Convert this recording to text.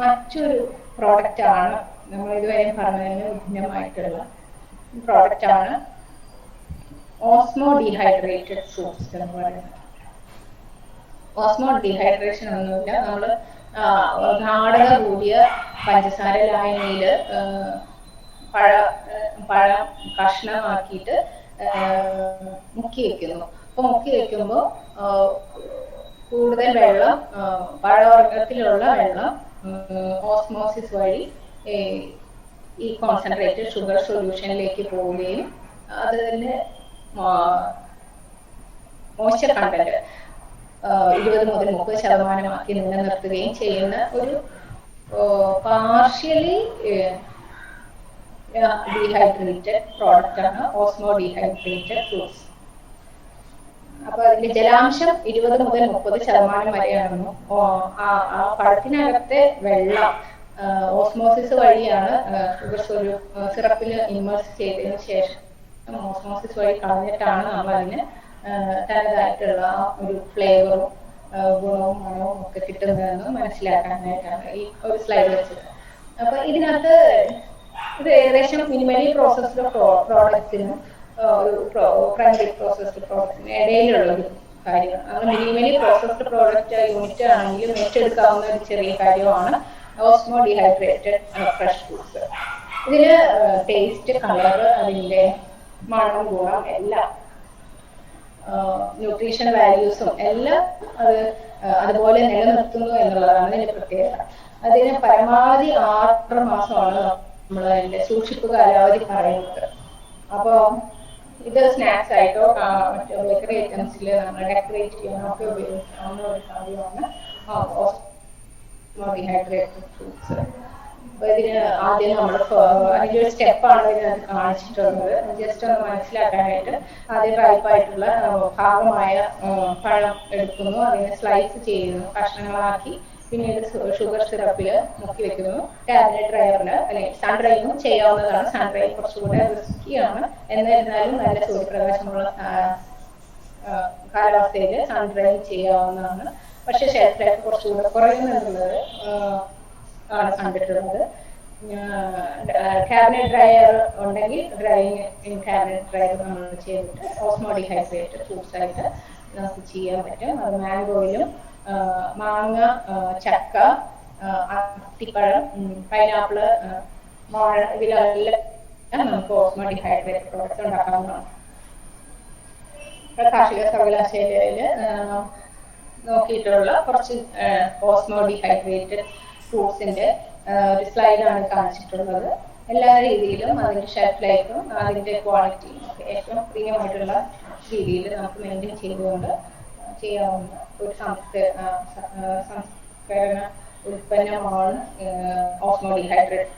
മറ്റൊരു പ്രോഡക്റ്റ് ആണ് നമ്മൾ ഇതുവരെ പറഞ്ഞതിന് വിഭിന്നമായിട്ടുള്ള പ്രോഡക്റ്റ് ആണ് ഓസ്മോ ഡീഹൈഡ്രേറ്റഡ് സോപ്സ് എന്ന് പറയുന്നത്. ഓസ്മോ ഡീഹൈഡ്രേഷൻ ഒന്നുമില്ല നമ്മൾ ഗാഠത കൂടിയ പഞ്ചസാര ലായനിയിൽ പഴ പഴ കഷ്ണമാക്കിയിട്ട് മുക്കി വെക്കുന്നു. അപ്പൊ മുക്കി വെക്കുമ്പോൾ കൂടുതൽ വെള്ളം പഴവർഗത്തിലുള്ള വെള്ളം ഓസ്മോസിസ് വഴി ഈ കോൺസെൻട്രേറ്റഡ് ഷുഗർ സൊല്യൂഷനിലേക്ക് പോവുകയും അതിന്റെ മോശ കണ്ടന്റ് ഇരുപത് മുതൽ മുപ്പത് ശതമാനമാക്കി നിലനിർത്തുകയും ചെയ്യുന്ന ഒരു പാർഷ്യലി ഡീഹൈഡ്രേറ്റഡ് പ്രോഡക്റ്റ് ആണ് ഓസ്മോ ഡീഹൈഡ്രേറ്റഡ് ഫ്രൂട്ട്സ് അപ്പൊ അതിന്റെ ജലാംശം ഇരുപത് മുതൽ മുപ്പത് ശതമാനം വരെയാണെന്നും ആ പഴത്തിനകത്തെ വെള്ളം ഓസ്മോസിസ് വഴിയാണ് ഷുഗർ സിറപ്പിൽ ഇമ്മേഴ്സ് ചെയ്തതിന് ശേഷം ഓസ്മോസിസ് വഴി കളഞ്ഞിട്ടാണ് നമ്മൾ അതിന് തനതായിട്ടുള്ള ഒരു ഫ്ലേവറും ഗുണവും മണവും ഒക്കെ കിട്ടുന്നതെന്ന് മനസ്സിലാക്കാനായിട്ടാണ് ഈ ഒരു സ്ലൈഡ് വെച്ചത്. അപ്പൊ ഇതിനകത്ത് ഇത് ഏകദേശം മിനിമലി പ്രോസസ്ഡ് പ്രോഡക്റ്റ്സിനും ഒരു പ്രൈമറി പ്രോസസ്ഡ് പ്രോഡക്റ്റിന് ഇടയിലുള്ള കാര്യങ്ങൾ നമ്മൾ മിനിമലി പ്രോസസ്ഡ് പ്രോഡക്റ്റ് യൂണിറ്റ് ആണെങ്കിലും ഏറ്റെടുക്കാവുന്ന ഒരു ചെറിയ കാര്യമാണ് ഓസ്മോ ഡീഹൈഡ്രേറ്റഡ് ഫ്രഷ് ഫുഡ്സ് ഇതിന് ടേസ്റ്റ് കളർ അതിന്റെ മണം ഗുണം എല്ലാം ന്യൂട്രീഷൻ വാല്യൂസും എല്ലാം അത് അതുപോലെ നിലനിർത്തുന്നു എന്നുള്ളതാണ് ഇതിന്റെ പ്രത്യേകത. അതിന് പരമാവധി ആറ് മാസമാണ് നമ്മൾ അതിന്റെ സൂക്ഷിപ്പ് കാലാവധി പറയുന്നത്. അപ്പോ ഇത് സ്നാക്സ് ആയിട്ടോ മറ്റോ ബേക്കറി ഐറ്റംസിൽ നമ്മൾ ഡെക്കറേറ്റ് ചെയ്യാനോ ഒക്കെ ഉപയോഗിക്കാവുന്ന ഒരു കാര്യമാണ്. ഡീഹൈഡ്രേറ്റഡ് ഫ്രൂട്ട്സ് അപ്പൊ ഇതിന് ആദ്യം നമ്മൾ അതിന്റെ ഒരു സ്റ്റെപ്പാണ് ഇതിനകത്ത് കാണിച്ചിട്ടുള്ളത്. ജസ്റ്റ് ഒന്ന് മനസ്സിലാക്കാനായിട്ട് ആദ്യം റൈപ്പായിട്ടുള്ള ഭാഗമായ പഴം എടുക്കുന്നു. അതിനെ സ്ലൈസ് ചെയ്യുന്നു കഷ്ണങ്ങളാക്കി പിന്നീട് ഷുഗർ സിറപ്പിൽ മുക്കി വെക്കുന്നു. കാബിനറ്റ് ഡ്രയറിൽ അല്ലെങ്കിൽ സൺ ഡ്രൈവും ചെയ്യാവുന്നതാണ്. സൺ ഡ്രൈവ് കുറച്ചുകൂടെ ആണ്. എന്നിരുന്നാലും നല്ല സൂര്യപ്രകാശമുള്ള കാലാവസ്ഥയിൽ സൺ ഡ്രൈവ് ചെയ്യാവുന്നതാണ്. പക്ഷെ ഷെൽഫ് ലൈഫ് കുറച്ചുകൂടെ കുറയുന്നുള്ളത് ആണ് കണ്ടിട്ടുള്ളത്. കാബിനറ്റ് ഡ്രയർ ഉണ്ടെങ്കിൽ ഡ്രൈയിങ് ഇൻ കാബിനറ്റ് ഡ്രയർ നമ്മൾ ചെയ്തിട്ട് ഓസ്മോ ഡീഹൈഡ്രേറ്റഡ് ഫ്രൂട്ട്സ് ആയിട്ട് നമുക്ക് ചെയ്യാൻ പറ്റും. അത് മാംഗോയിലും മാങ്ങ ചക്ക അത്തിപ്പഴം പൈനാപ്പിൾ വാഴ ഇതിലെല്ലാം നമുക്ക് ഓസ്മോട്ടിക് ഹൈഡ്രേറ്റ് പ്രോഡക്റ്റ് ഉണ്ടാക്കാവുന്നതാണ്. കാർഷിക സർവകലാശാലയിൽ നോക്കിയിട്ടുള്ള കുറച്ച് ഓസ്മോഡിഹൈഡ്രേറ്റഡ് ഫ്രൂട്ട്സിന്റെ ഒരു സ്ലൈഡാണ് കാണിച്ചിട്ടുള്ളത്. എല്ലാ രീതിയിലും അതിന്റെ ഷെൽഫ് ലൈഫും അതിന്റെ ക്വാളിറ്റിയും ഏറ്റവും പ്രിയമായിട്ടുള്ള രീതിയിൽ നമുക്ക് മെയിന്റെയിൻ ചെയ്തുകൊണ്ട് ചെയ്യാവുന്ന ഒരു സംസ്കരണ ഉൽപ്പന്നമാണ് ഓസ്മോ ഡീഹൈഡ്രേറ്റ്